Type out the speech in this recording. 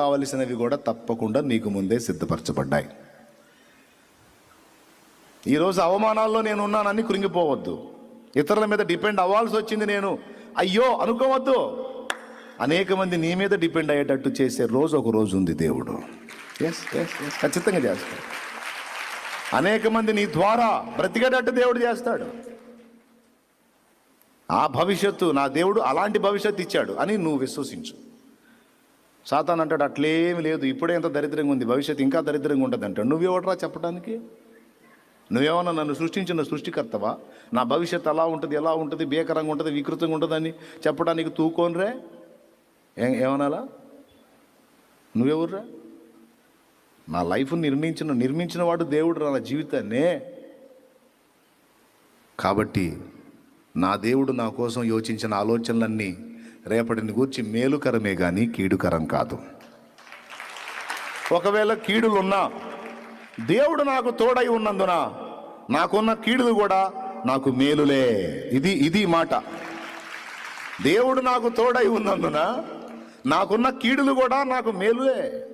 కావలసినవి కూడా తప్పకుండా నీకు ముందే సిద్ధపరచబడ్డాయి. ఈరోజు అవమానాల్లో నేను ఉన్నానని కృంగిపోవద్దు. ఇతరుల మీద డిపెండ్ అవ్వాల్సి వచ్చింది నేను. అయ్యో అనుకోవద్దు. అనేక మంది నీ మీద డిపెండ్ అయ్యేటట్టు చేసే రోజు ఒక రోజు ఉంది దేవుడు. ఎస్ ఎస్ ఎస్ ఖచ్చితంగా చేస్తాడు. అనేక మంది నీ ద్వారా బ్రతికేటట్టు దేవుడు చేస్తాడు. ఆ భవిష్యత్తు నా దేవుడు అలాంటి భవిష్యత్తు ఇచ్చాడు అని నువ్వు విశ్వసించు. సాతాన్ అంటాడు అట్లేమి లేదు ఇప్పుడే ఎంత దరిద్రంగా ఉంది భవిష్యత్తు ఇంకా దరిద్రంగా ఉంటుంది అంటాడు నువ్వెవడరా చెప్పడానికి నువ్వేమన్నా నన్ను సృష్టించిన సృష్టికర్తవా? నా భవిష్యత్తు అలా ఉంటుంది ఎలా ఉంటుంది భీకరంగా ఉంటుంది వికృతంగా ఉంటుందని చెప్పడానికి తూకోనరే? ఏ ఏమనాలా? నువ్వెవర్రా? నా లైఫ్ నిర్మించిన నిర్మించిన వాడు దేవుడు నా జీవితాన్నే. కాబట్టి నా దేవుడు నా కోసం యోచించిన ఆలోచనలన్నీ రేపటిని గూర్చి మేలుకరమే కానీ కీడుకరం కాదు. ఒకవేళ కీడులున్నా దేవుడు నాకు తోడై ఉన్నందున నాకున్న కీడులు కూడా నాకు మేలులే. ఇది ఇది మాట. దేవుడు నాకు తోడై ఉన్నందున నాకున్న కీడులు కూడా నాకు మేలులే.